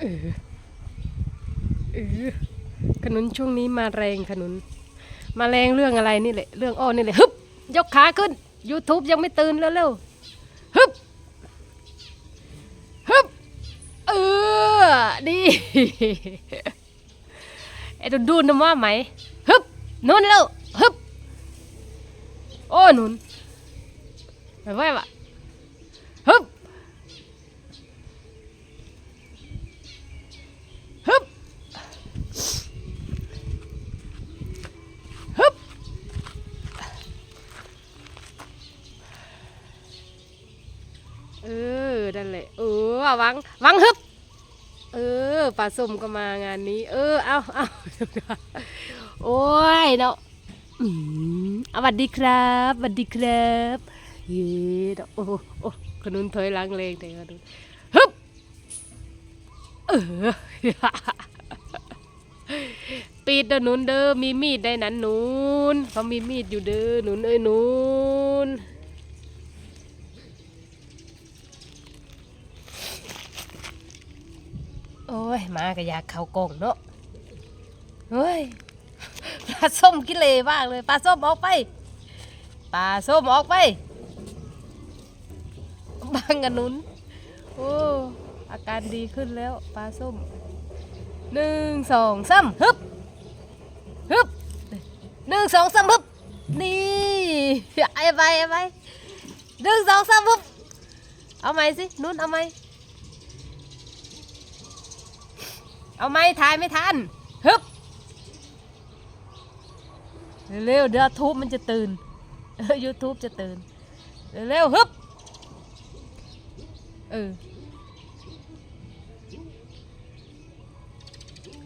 เออเออขนุนช่วงนี้มาแรงขนุน มาแรงเรื่องอะไรนี่แหละ เรื่องอ้อนี่แหละฮึบยกขาขึ้น YouTube ยังไม่ตื่นแล้วเร็วๆฮึบฮึบเออดีไอ้ดุนดุนนะว่าไหมฮึบนุ่นแล้วฮึบโอ้หนุนไปไว้วะฮึบ เออนั่นแหละเออวังวังฮึบเออปลาส้มก็มางานนี้ เออเอาเอาโอ้ยเนาะอืมเอสวัสดีครับสวัสดีครับเย้เนาะโอ้โหโอ้ขนุนถอยหลังเลงแต่ขนุนฮึบเออปีดเด้อนุนเด้อมีมีดได้นั้นนุนเขามีมีดอยู่เด้อนุนเอ้ยนุน โอ้ย มาก็อยากเข้ากงเนาะเฮ้ยปลาส้มกิเลมากเลยปลาส้มออกไปปลาส้มออกไปบังกันนุนโอ้อาการดีขึ้นแล้วปลาส้มหนึ่งสองสามฮึบฮึบหนึ่งสองสามฮึบนี่ไอ้ไปไอ้ไปหนึ่งสองสามฮึบเอาไหมสินุ่นเอาไหม เอาไมถ่ายไม่ทันฮึบเร็วๆเดี๋ยวทูบมันจะตื่นยูทูบจะตื่นเร็วๆฮึบเออ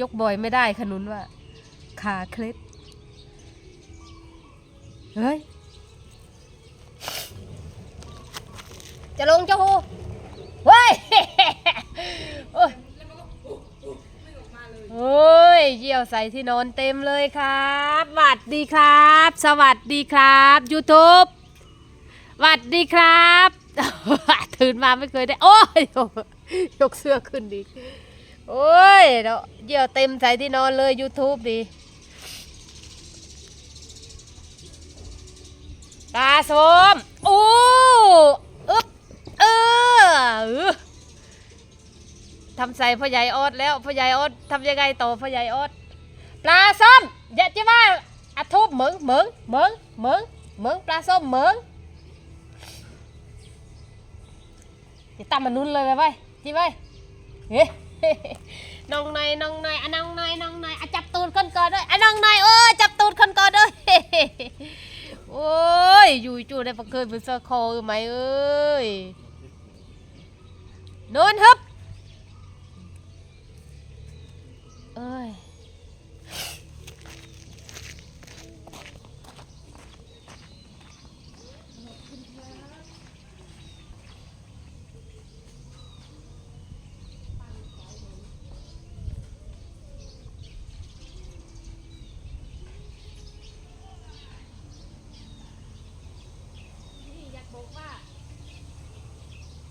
ยกบ่อยไม่ได้ขนุนว่าขาเคล็ดเฮ้ย จะลงเจ้าหูเฮ้ย โอ้ย โอ้ยเยี่ย วใส่ที่นอนเต็มเลยครับสวัสดีครับ สวัสดีครับ YouTube สวัสดีครับตื่นมาไม่เคยได้ โอ้ยยกเสื้อขึ้นดิโอ้ยเนาะเยี่ยวเต็มใส่ที่นอนเลย YouTube ดิตาสมโอ้อึ๊บเออทำใส่พ่อใหญ่ออดแล้วพ่อใหญ่ออดทำยังไงต่อพ่อใหญ่ออด ปลาส้มอย่าจิว่าอะทุบเหมืองเหมืองเหมืองเหมืองเหมืองปลาส้มเหมืองอย่าตามมันนุ่นเลยไปไว้จิไว้เฮ้น้องนายน้องนายอะน้องนายน้องนายอะจับตูดคนก่อนด้วยอะน้องนายเอ้ยจับตูดคนก่อนด้วยโอ้ยอยู่จู่ได้ประเคินเป็นเสื้อคอไหมเอ้ยโดนฮึบ เอ้ย อยากบอกว่า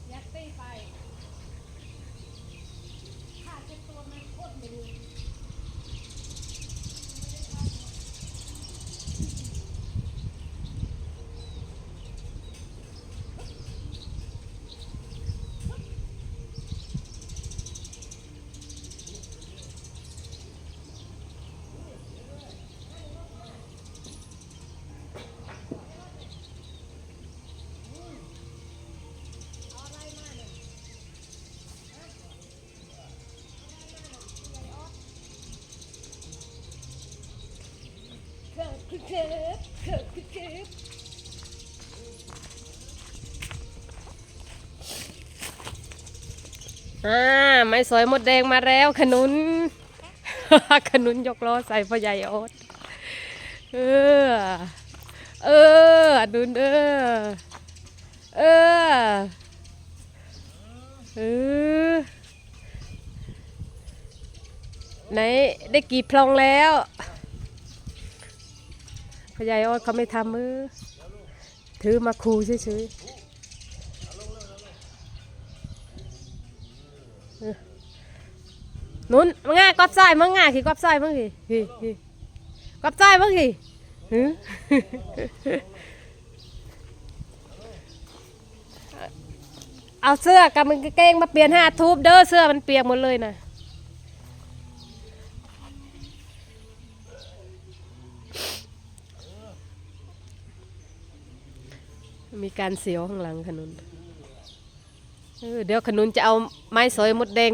อยากตีไปขาดเป็นตัวมันโคตรไม่รู้ เกิดขึ้นเกิดเกิดขึ้นเกิดอ่าไม้สอยมดแดงมาแล้ว ขนุน ขนุนยกล้อใส่พ่อใหญ่โอ๊ตเออ เอออดุนเออ เออ เออ ไหนได้กี่พลองแล้ว พยายออดเขาไม่ทำมือถือมาคูเฉยๆเอนุ่นมึงง่ายกอบซอยมึงง่ายขี่กอบซอยมึงขี่ขี่ขี่กอบซอยมึงขี่หือเอาเสื้อกับมึงกางเกงมาเปลี่ยนห้าทูบเด้อเสื้อมันเปียกหมดเลยนะ มีการเสียวข้างหลังขนุนเออเดี๋ยวขนุนจะเอาไม้สอยมดแดง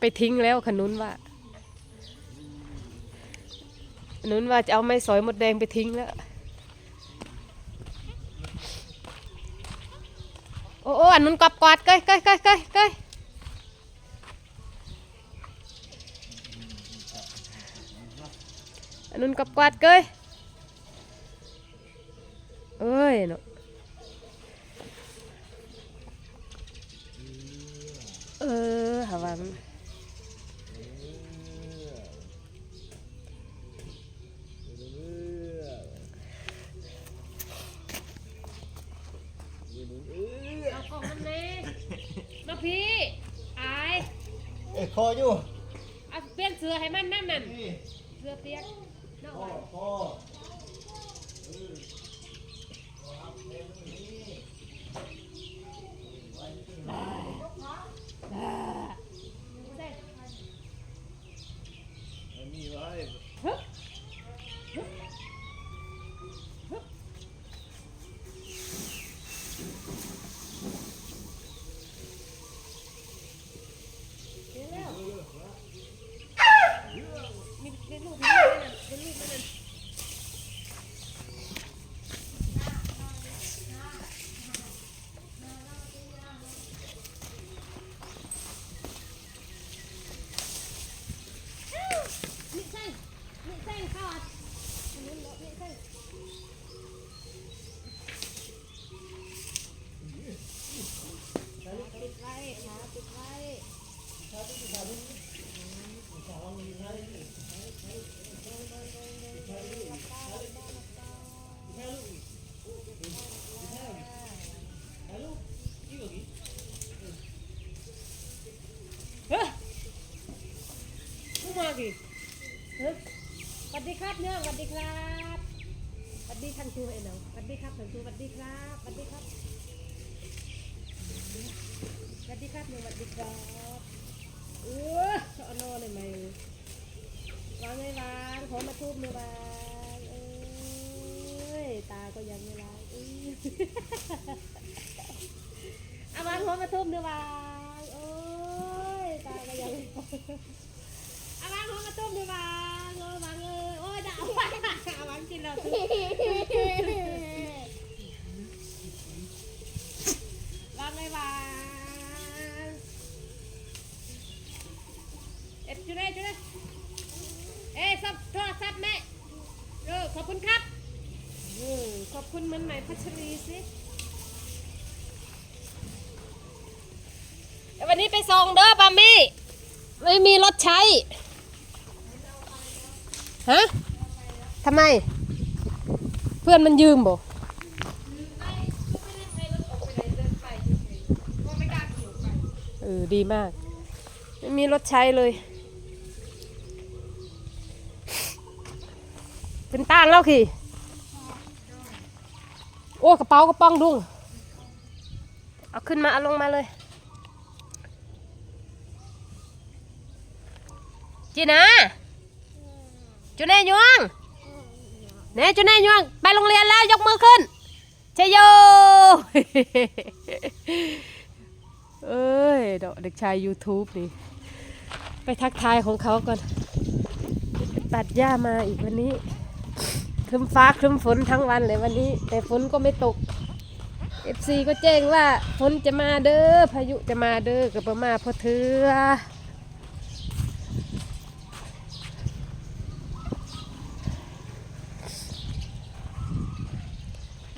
ไปทิ้งแล้วขนุนว่าขนุนว่าจะเอาไม้สอยมดแดงไปทิ้งแล้ว โอ้โอ้อันนู้นกอบกอดเกยเกยเกยเกยเกยอันนู้นกอบกอดเกยเอ้ยเนาะ ออหาวันเอาของมันเน่มาพี่อายเอ้ยคออยู่เอาเปลี่ยนเสื้อให้มันนั่นนั่นนี่เสื้อเปียกเนาะคอคอเส้น มีไว้ ฮึบเดี๋ยวแล้วมีเป็นลูกเป็นลูกนั่นน่ะเป็นลูกนั่นน่ะมีเส้นมีเส้นเข้าอะอันนี้เหรอมีเส้นปิดไว้ขาปิดไว้ เฮ้ยมึงมากี่เฮ้ยสวัสดีครับเนี่ยสวัสดี ครับสวัสดีท่านครูไอ้หนูสวัสดีครับท่านครูสวัสดีครับสวัสดีครับสวัสดีครับเนี่ยสวัสดีครับเออสอนอเลยไหมวางไม่วางขอมาทุบเนี่ยวางเอ้ยตาก็ยังไม่ล้างเอ้เอาวางหัวมาทุบเนี่ยวางโอ้ยตาก็ยังไม่พอเอาวางหัวมาทุบเนี่ยวางโอ้ยวางเอ้ยโอ้ยด่าเอาวาง เอาวางกินแล้วทุบวาไม่วาเอ็ดจุดเลยจุดเลยเอ้ยซับโทรศัพท์แม่เออขอบคุณครับอขอบคุณเหมันใหม่พัชรีสิวันนี้ไปส่งเด้อบามี่ไม่มีรถใช้ ฮะทำไม เพื่อนมันยืมบ่เออดีมาก ไม่มีรถใช้เลย เป็นต่างแล้วขี่โอ้กระเป๋ากระป๋องดุงเอาขึ้นมาเอาลงมาเลยจีน่าจุเนยวง เน่จุเน่ยวงไปโรงเรียนแล้วยกมือขึ้นเชยโยเอ้ยเด็กชาย YouTube นี่ ไปทักทายของเขาก่อน ตัดหญ้ามาอีกวันนี้ครึมฟ้าครึมฝนทั้งวันเลยวันนี้ แต่ฝนก็ไม่ตก FC ก็แจ้งว่าฝนจะมาเด้อพายุจะมาเด้อกับประมาพอเถือ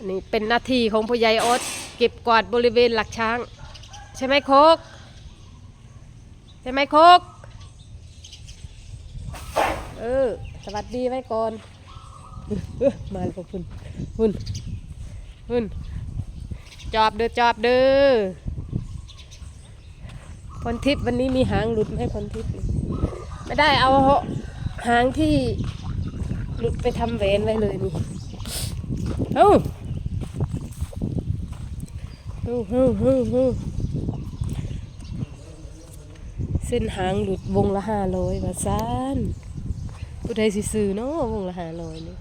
นนี้เป็นหน้าที่ของผู้ใหญ่อดเก็บกวาดบริเวณหลักช้าง ใช่ไหมโคกใช่ไหมโคกเออสวัสดีไว้ก่อนออมาแล้วคุณคุณคุณจอบเด้อจอบเด้อพรทิพย์วันนี้มีหางหลุดไหมพรทิพย์ไม่ได้เอาหางที่หลุดไปทำแหวนไว้เลยนี่เอ้า ฮ้าเฮ้าเฮ้าเฮ้าเส้นหางหลุดวงละห้าร้อยว่าซานผู้ใดสิซื้อเนาะวงละห้าร้อยนี่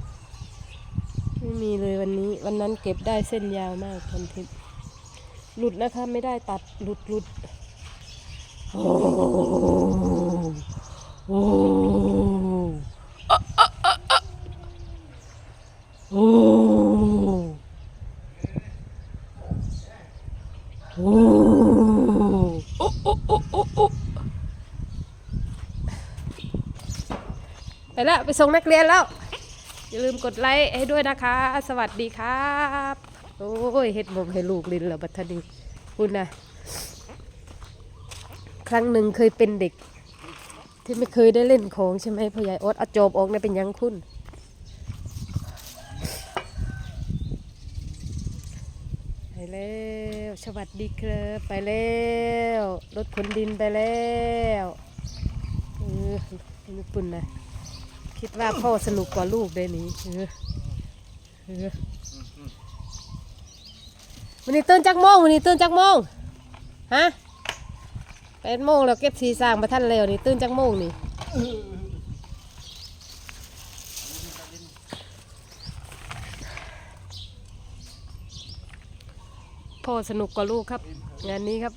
ไม่มีเลยวันนี้ วันนั้นเก็บได้เส้นยาวมากพันทิพย์หลุดนะคะไม่ได้ตัดหลุดหลุดโอ้โอ้โอ้ โอ้โอ้โอ้โอ้โอ้โอ้ไปแล้วไปส่งนักเรียนแล้ว อย่าลืมกดไลค์ให้ด้วยนะคะ สวัสดีครับ โอ้ยเฮ็ดบมให้ลูกลินแล้วบัทนีคุณนะครั้งหนึ่งเคยเป็นเด็ก ที่ไม่เคยได้เล่นของใช่ไหมพ่อใหญ่อดเอาจอบออกเนี่ยเป็นยังคุณ ไป แล้วสวัสดีครับไปแล้วรถขนดินไปแล้วเออนี่ปุ่นนะคิดว่าพ่อสนุกกว่าลูกได้นี้เออเออวันนี้ตื่นจักโมงวันนี้ตื่นจักโมงฮะแปดโมงแล้วเก็บสีสร้างมาท่านแล้วนี่ตื่นจักโมงนี่ พ่อสนุกกว่าลูกครับ งานนี้ครับ